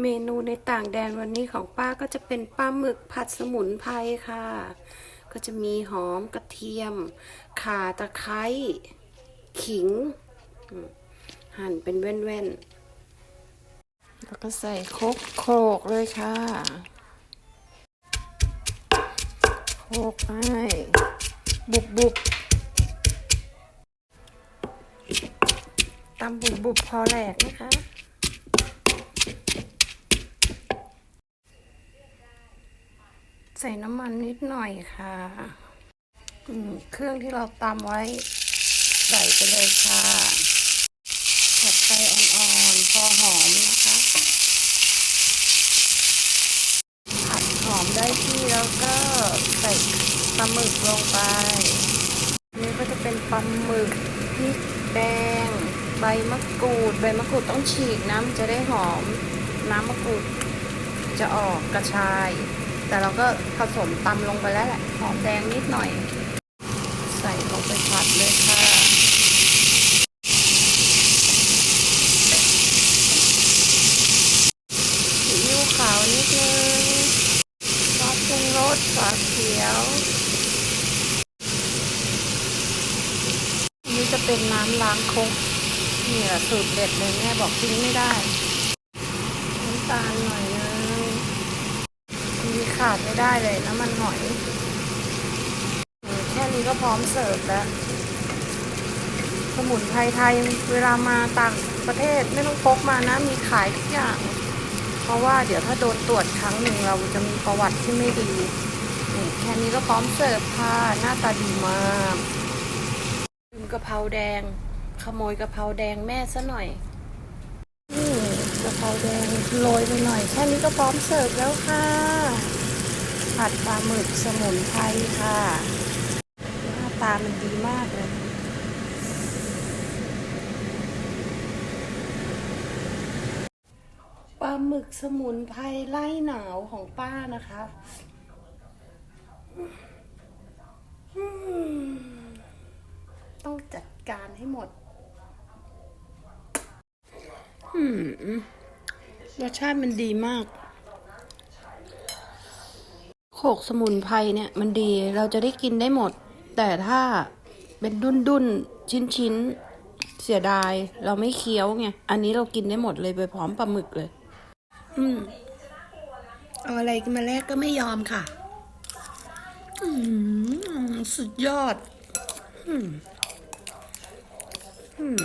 เมนูในต่างแดนวันนี้ของป้าก็จะเป็นปลาหมึกผัดสมุนไพรค่ะ ก็จะมีหอมกระเทียม ข่าตะไคร้ขิง หั่นเป็นแว่นๆ แล้วก็ใส่คกโขลกเลยค่ะโขลกไปบุบบุบตำบุบบุบพอแหลกนะคะ ส่น้ำมันนิดหน่อยค่ะเครื่องที่เราตำไว้ใส่ไปเลยค่ะผัดไฟอ่อนๆ พอหอมนะคะผัดหอมได้ที่แล้วก็ใส่ปลาหมึกลงไป นี่ก็จะเป็นปลาหมึกพริกแดง ใบมะกรูด ใบมะกรูดต้องฉีกน้ำจะได้หอม น้ำมะกรูดจะออกกระชาย แต่เราก็ผสมตำลงไปแล้วแหละหอมแดงนิดหน่อย ใส่ลงไปผัดเลยค่ะซีอิ๊วขาวนิดนึงซอสปรุงรสฝาเขียวนนี้จะเป็นน้ำล้างครกนี่แหละสูตรเด็ดเลยแม่บอกทิ้งไม่ได้น้ำตาลหน่อยนึง ขาดไม่ได้เลยน้ำมันหอย แค่นี้ก็พร้อมเสิร์ฟแล้วสมุนไพรไทยเวลามาต่างประเทศไม่ต้องพกมานะ มีขายทุกอย่าง เพราะว่าเดี๋ยวถ้าโดนตรวจครั้งหนึ่งเราจะมีประวัติที่ไม่ดีนี่แค่นี้ก็พร้อมเสิร์ฟค่ะหน้าตาดีมากลืมกะเพราแดง ขโมยกะเพราแดงแม่ซะหน่อยนี่กะเพราแดงโรยไปหน่อย แค่นี้ก็พร้อมเสิร์ฟแล้วค่ะ ผัดปลาหมึกสมุนไพรค่ะหน้าตามันดีมากเลยปลาหมึกสมุนไพรไล่หนาวของป้านะคะต้องจัดการให้หมดรสชาติมันดีมาก โขกสมุนไพรเนี่ยมันดีเราจะได้กินได้หมด แต่ถ้าเป็นดุนดุนชิ้นชิ้นเสียดาย เราไม่เคี้ยวไงอันนี้เรากินได้หมดเลยไปพร้อมปลาหมึกเลย อืมเอาอะไรมาแลกก็ไม่ยอมค่ะ อืมสุดยอด อืมอืม